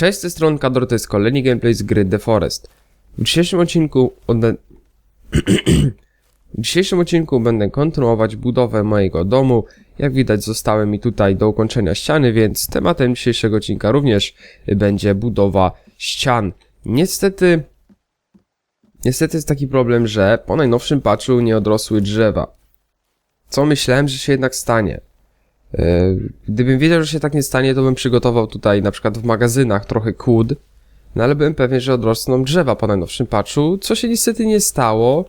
Cześć, z tej strony Kador, to jest kolejny gameplay z gry The Forest. W dzisiejszym odcinku. W dzisiejszym odcinku będę kontynuować budowę mojego domu. Jak widać zostały mi tutaj do ukończenia ściany, więc tematem dzisiejszego odcinka również będzie budowa ścian. Niestety... Niestety jest taki problem, że po najnowszym patchu nie odrosły drzewa. Co myślałem, że się jednak stanie. E, Gdybym wiedział, że się tak nie stanie, to bym przygotował tutaj na przykład w magazynach trochę kłód, no ale byłem pewien, że odrosną drzewa po najnowszym patchu, co się niestety nie stało.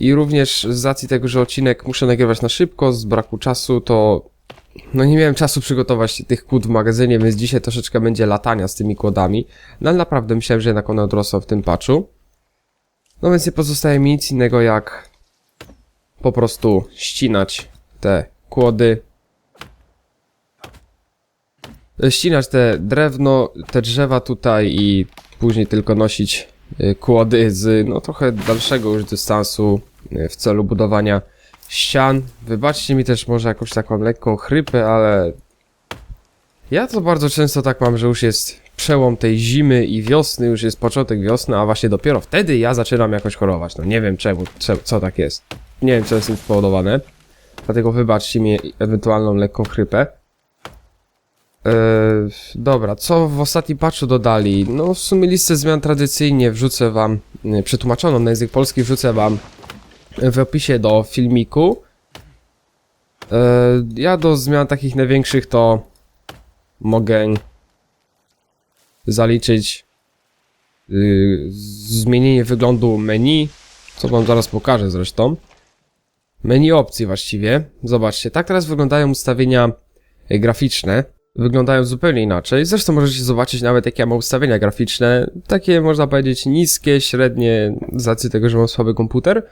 I również z racji tego, że odcinek muszę nagrywać na szybko, z braku czasu, to no nie miałem czasu przygotować tych kłód w magazynie, więc dzisiaj troszeczkę będzie latania z tymi kłodami. No ale naprawdę myślałem, że jednak one odrosną w tym patchu. No więc nie pozostaje mi nic innego jak po prostu ścinać te kłody, ścinać te drewno, te drzewa tutaj i później tylko nosić y, kłody z no trochę dalszego już dystansu y, w celu budowania ścian. Wybaczcie mi też może jakąś taką lekką chrypę, ale ja to bardzo często tak mam, że już jest przełom tej zimy i wiosny, już jest początek wiosny, a właśnie dopiero wtedy ja zaczynam jakoś chorować. No nie wiem czemu, cze- co tak jest. Nie wiem co jest tym spowodowane. Dlatego wybaczcie mi ewentualną lekką chrypę. Eee, dobra, co w ostatnim patchu dodali? No w sumie listę zmian tradycyjnie wrzucę wam, e, przetłumaczoną na język polski wrzucę wam w opisie do filmiku. Eee, ja do zmian takich największych to mogę zaliczyć yy, zmienienie wyglądu menu, co wam zaraz pokażę zresztą. Menu opcji właściwie. Zobaczcie, tak teraz wyglądają ustawienia e, graficzne wyglądają zupełnie inaczej. Zresztą możecie zobaczyć nawet jakie ja mam ustawienia graficzne. Takie można powiedzieć niskie, średnie, z racji tego, że mam słaby komputer.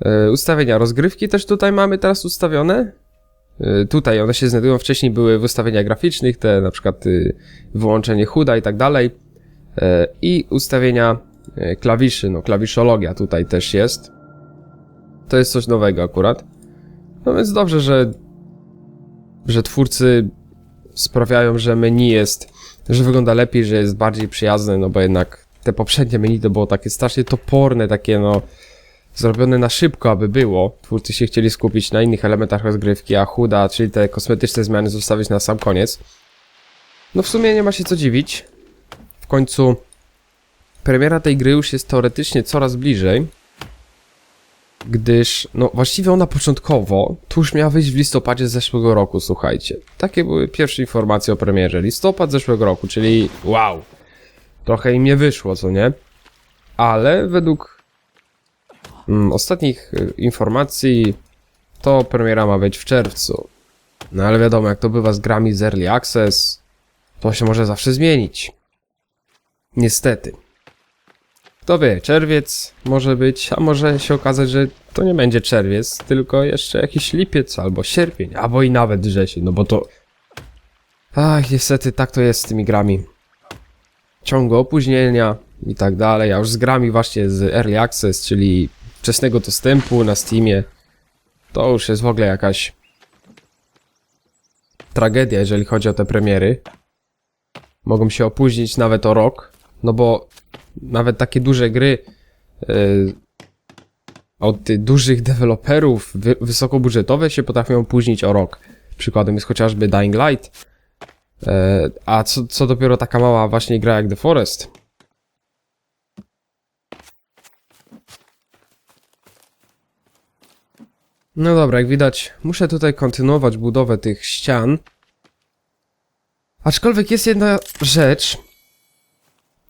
E, ustawienia rozgrywki też tutaj mamy teraz ustawione. E, tutaj one się znajdują, wcześniej były w ustawieniach graficznych, te na przykład y, wyłączenie chuda i tak dalej. E, I ustawienia klawiszy, no klawiszologia tutaj też jest. To jest coś nowego akurat. No więc dobrze, że że twórcy sprawiają, że menu jest, że wygląda lepiej, że jest bardziej przyjazne, no bo jednak te poprzednie menu to było takie strasznie toporne, takie no zrobione na szybko, aby było. Twórcy się chcieli skupić na innych elementach rozgrywki, a chuda, czyli te kosmetyczne zmiany zostawić na sam koniec. No w sumie nie ma się co dziwić. W końcu premiera tej gry już jest teoretycznie coraz bliżej gdyż, no właściwie ona początkowo, tu już miała wyjść w listopadzie zeszłego roku, słuchajcie. Takie były pierwsze informacje o premierze. Listopad zeszłego roku, czyli wow. Trochę im nie wyszło, co nie? Ale według mm, ostatnich y, informacji to premiera ma być w czerwcu. No ale wiadomo, jak to bywa z grami z Early Access, to się może zawsze zmienić. Niestety. Kto wie, czerwiec może być, a może się okazać, że to nie będzie czerwiec, tylko jeszcze jakiś lipiec albo sierpień, albo i nawet wrzesień, no bo to... Ach, niestety tak to jest z tymi grami. Ciągłe opóźnienia i tak dalej, a już z grami właśnie z Early Access, czyli wczesnego dostępu na Steamie, to już jest w ogóle jakaś tragedia, jeżeli chodzi o te premiery. Mogą się opóźnić nawet o rok, no bo nawet takie duże gry yy, od dużych deweloperów wy wysokobudżetowe się potrafią opóźnić o rok. Przykładem jest chociażby Dying Light. Yy, a co, co dopiero taka mała właśnie gra jak The Forest. No dobra, jak widać, muszę tutaj kontynuować budowę tych ścian. Aczkolwiek jest jedna rzecz,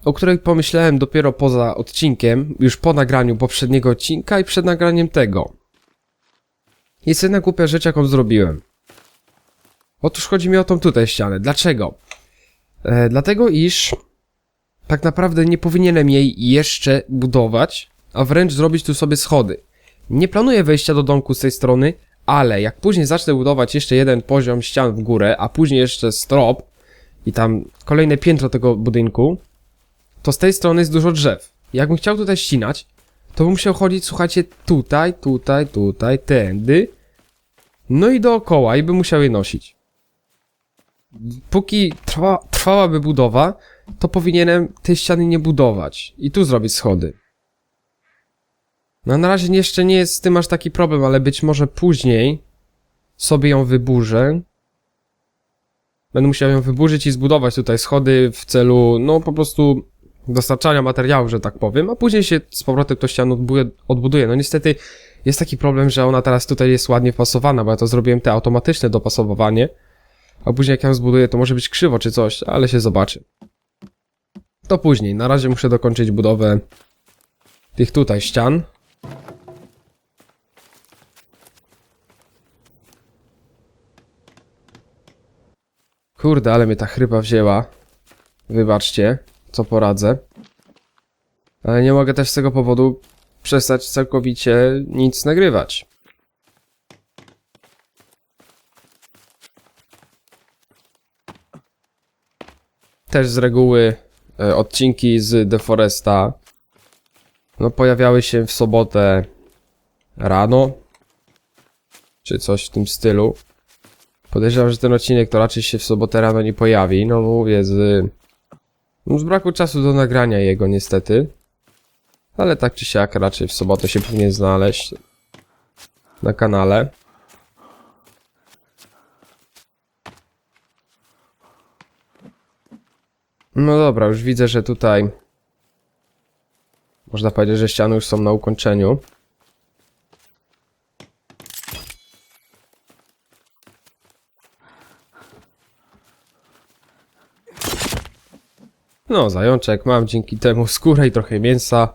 o której pomyślałem dopiero poza odcinkiem, już po nagraniu poprzedniego odcinka i przed nagraniem tego. Jest jedna głupia rzecz, jaką zrobiłem. Otóż chodzi mi o tą tutaj ścianę. Dlaczego? E, dlatego, iż tak naprawdę nie powinienem jej jeszcze budować, a wręcz zrobić tu sobie schody. Nie planuję wejścia do domku z tej strony, ale jak później zacznę budować jeszcze jeden poziom ścian w górę, a później jeszcze strop i tam kolejne piętro tego budynku, to z tej strony jest dużo drzew. Jakbym chciał tutaj ścinać, to bym musiał chodzić, słuchajcie, tutaj, tutaj, tutaj, tędy, no i dookoła i bym musiał je nosić. póki trwa, trwałaby budowa, to powinienem tej ściany nie budować i tu zrobić schody. No na razie jeszcze nie jest z tym aż taki problem, ale być może później sobie ją wyburzę. Będę musiał ją wyburzyć i zbudować tutaj schody w celu, no po prostu dostarczania materiału, że tak powiem, a później się z powrotem to ścianę odbuduje, odbuduje. No niestety jest taki problem, że ona teraz tutaj jest ładnie wpasowana, bo ja to zrobiłem te automatyczne dopasowywanie, a później jak ją zbuduję, to może być krzywo czy coś, ale się zobaczy. To później, na razie muszę dokończyć budowę tych tutaj ścian. Kurde, ale mnie ta chrypa wzięła. Wybaczcie, co poradzę. Ale nie mogę też z tego powodu przestać całkowicie nic nagrywać. Też z reguły e, odcinki z The Foresta no, pojawiały się w sobotę rano, czy coś w tym stylu. Podejrzewam, że ten odcinek to raczej się w sobotę rano nie pojawi, no mówię, z, z braku czasu do nagrania jego niestety. Ale tak czy siak raczej w sobotę się powinien znaleźć na kanale. No dobra, już widzę, że tutaj można powiedzieć, że ściany już są na ukończeniu. No, zajączek, mam dzięki temu skórę i trochę mięsa.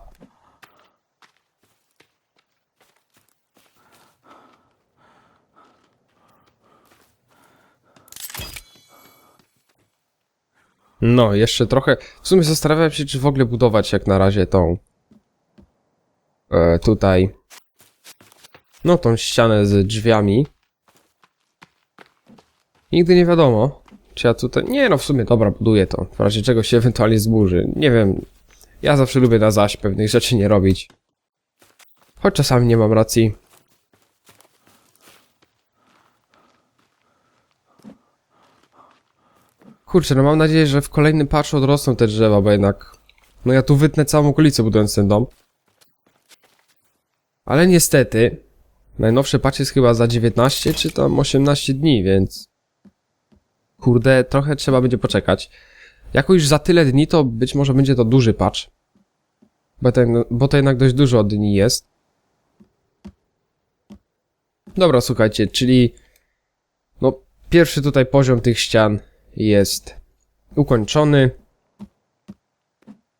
No, jeszcze trochę. W sumie zastanawiam się, czy w ogóle budować jak na razie tą. E, tutaj. No, tą ścianę z drzwiami. Nigdy nie wiadomo, czy ja tutaj. Nie, no w sumie dobra, buduję to. W razie czego się ewentualnie zburzy. Nie wiem. Ja zawsze lubię na zaś pewnych rzeczy nie robić. Choć czasami nie mam racji. Kurczę, no mam nadzieję, że w kolejnym patchu odrosną te drzewa, bo jednak... No ja tu wytnę całą okolicę budując ten dom. Ale niestety... Najnowszy patch jest chyba za 19 czy tam 18 dni, więc... Kurde, trochę trzeba będzie poczekać. Jako już za tyle dni, to być może będzie to duży patch. Bo to, bo to jednak dość dużo dni jest. Dobra, słuchajcie, czyli... No, pierwszy tutaj poziom tych ścian jest ukończony.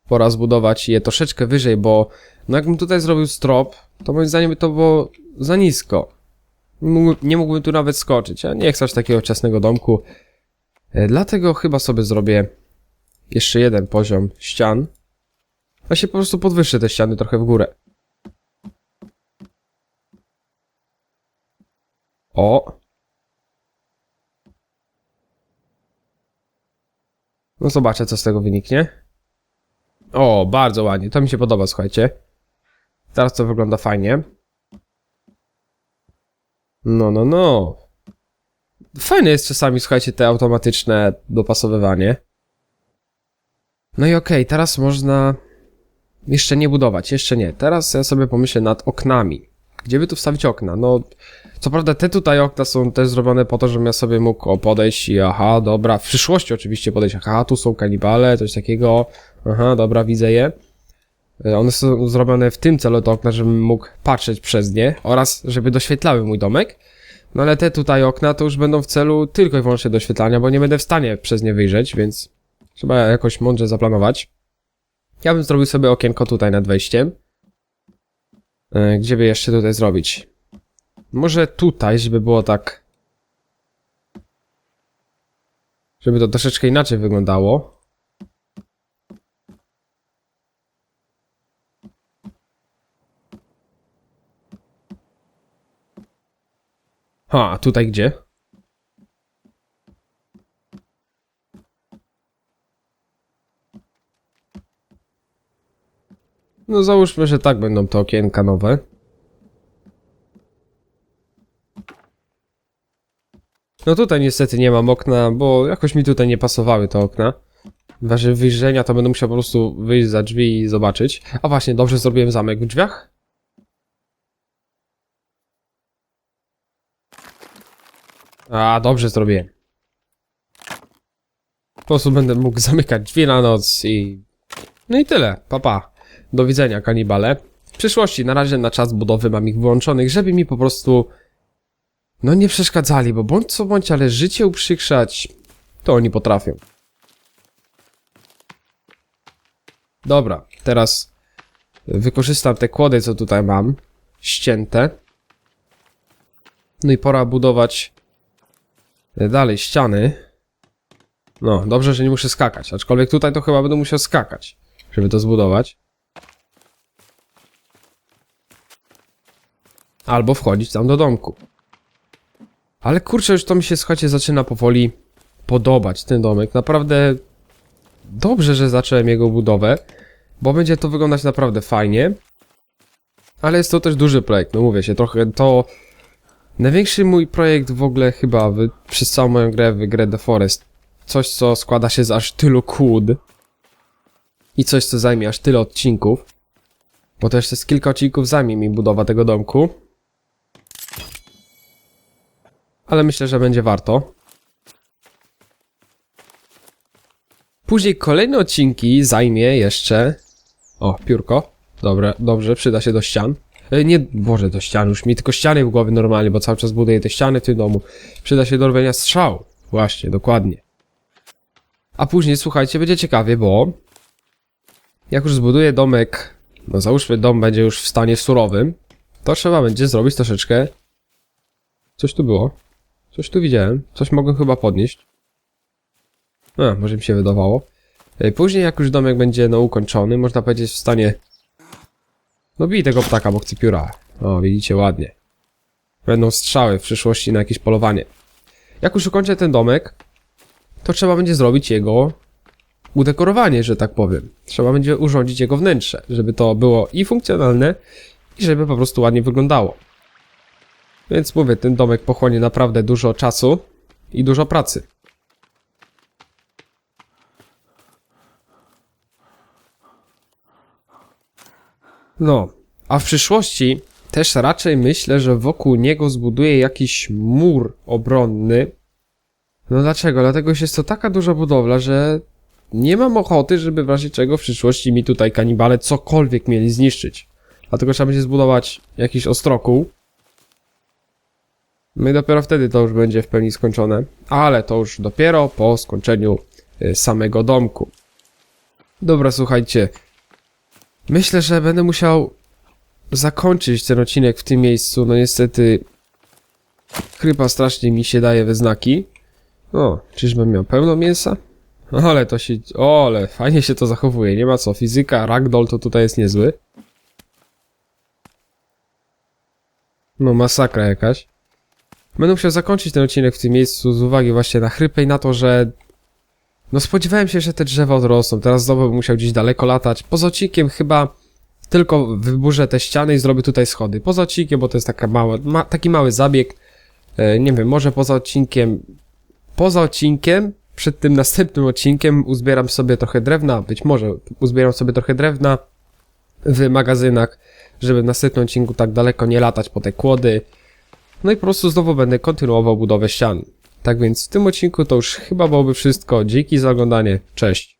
Pora zbudować je troszeczkę wyżej, bo no jakbym tutaj zrobił strop, to moim zdaniem by to było za nisko. Nie mógłbym, nie mógłbym tu nawet skoczyć, a nie chcę aż takiego ciasnego domku. E, Dlatego chyba sobie zrobię jeszcze jeden poziom ścian. A się po prostu podwyższę te ściany trochę w górę. O, No zobaczę, co z tego wyniknie. O, bardzo ładnie. To mi się podoba, słuchajcie. Teraz to wygląda fajnie. No, no, no. Fajne jest czasami, słuchajcie, te automatyczne dopasowywanie. No i okej, teraz można... Jeszcze nie budować, jeszcze nie. Teraz ja sobie pomyślę nad oknami. Gdzie by tu wstawić okna? No, co prawda te tutaj okna są też zrobione po to, żebym ja sobie mógł podejść i aha, dobra, w przyszłości oczywiście podejść, aha, tu są kanibale, coś takiego, aha, dobra, widzę je. E, One są zrobione w tym celu te okna, żebym mógł patrzeć przez nie oraz żeby doświetlały mój domek. No ale te tutaj okna to już będą w celu tylko i wyłącznie doświetlania, bo nie będę w stanie przez nie wyjrzeć, więc trzeba jakoś mądrze zaplanować. Ja bym zrobił sobie okienko tutaj nad wejściem. E, Gdzie by jeszcze tutaj zrobić? Może tutaj, żeby było tak... Żeby to troszeczkę inaczej wyglądało. Ha, a tutaj gdzie? No załóżmy, że tak będą te okienka nowe. No tutaj niestety nie mam okna, bo jakoś mi tutaj nie pasowały te okna. W wyjrzenia to będę musiał po prostu wyjść za drzwi i zobaczyć. A właśnie, dobrze zrobiłem zamek w drzwiach? A, dobrze zrobiłem. Po prostu będę mógł zamykać drzwi na noc i... No i tyle, papa. Pa. Do widzenia, kanibale. W przyszłości, na razie na czas budowy mam ich wyłączonych, żeby mi po prostu... No nie przeszkadzali, bo bądź co bądź, ale życie uprzykrzać... To oni potrafią. Dobra, teraz wykorzystam te kłody, co tutaj mam, ścięte. No i pora budować dalej ściany. No, dobrze, że nie muszę skakać, aczkolwiek tutaj to chyba będę musiał skakać, żeby to zbudować. Albo wchodzić tam do domku. Ale kurczę, już to mi się, słuchajcie, zaczyna powoli podobać, ten domek. Naprawdę dobrze, że zacząłem jego budowę, bo będzie to wyglądać naprawdę fajnie. Ale jest to też duży projekt, no mówię się, trochę to... Największy mój projekt w ogóle chyba w, przez całą moją grę w grę The Forest. Coś, co składa się z aż tylu kłód. I coś, co zajmie aż tyle odcinków. Bo jeszcze z kilka odcinków zajmie mi budowa tego domku. Ale myślę, że będzie warto. Później kolejne odcinki zajmie jeszcze... O, piórko. Dobre, dobrze, przyda się do ścian. E, nie, boże, do ścian, już mi tylko ściany w głowie normalnie, bo cały czas buduję te ściany w tym domu. Przyda się do robienia strzał. Właśnie, dokładnie. A później, słuchajcie, będzie ciekawie, bo... Jak już zbuduję domek... No załóżmy, dom będzie już w stanie surowym. To trzeba będzie zrobić troszeczkę... Coś tu było. Coś tu widziałem. Coś mogłem chyba podnieść. A, może mi się wydawało. E, Później jak już domek będzie no ukończony, można powiedzieć w stanie... No bij tego ptaka, bo chcę pióra. O, widzicie, ładnie. Będą strzały w przyszłości na jakieś polowanie. Jak już ukończę ten domek, to trzeba będzie zrobić jego udekorowanie, że tak powiem. Trzeba będzie urządzić jego wnętrze, żeby to było i funkcjonalne, i żeby po prostu ładnie wyglądało. Więc mówię, ten domek pochłonie naprawdę dużo czasu i dużo pracy. No, a w przyszłości też raczej myślę, że wokół niego zbuduję jakiś mur obronny. No dlaczego? Dlatego, że jest to taka duża budowla, że nie mam ochoty, żeby w razie czego w przyszłości mi tutaj kanibale cokolwiek mieli zniszczyć. Dlatego trzeba będzie zbudować jakiś ostrokół. No i dopiero wtedy to już będzie w pełni skończone. Ale to już dopiero po skończeniu y, samego domku. Dobra, słuchajcie. Myślę, że będę musiał zakończyć ten odcinek w tym miejscu. No niestety chyba strasznie mi się daje we znaki. O, czyżbym miał pełno mięsa? Ale to się... O, ale fajnie się to zachowuje. Nie ma co. Fizyka, ragdoll to tutaj jest niezły. No masakra jakaś. Będę musiał zakończyć ten odcinek w tym miejscu z uwagi właśnie na chrypę i na to, że... No spodziewałem się, że te drzewa odrosną. Teraz znowu bym musiał gdzieś daleko latać. Poza odcinkiem chyba tylko wyburzę te ściany i zrobię tutaj schody. Poza odcinkiem, bo to jest taka mała, ma, taki mały zabieg. E, nie wiem, może poza odcinkiem... Poza odcinkiem, przed tym następnym odcinkiem uzbieram sobie trochę drewna. Być może uzbieram sobie trochę drewna w magazynach, żeby w następnym odcinku tak daleko nie latać po te kłody. No i po prostu znowu będę kontynuował budowę ścian. Tak więc w tym odcinku to już chyba byłoby wszystko. Dzięki za oglądanie. Cześć.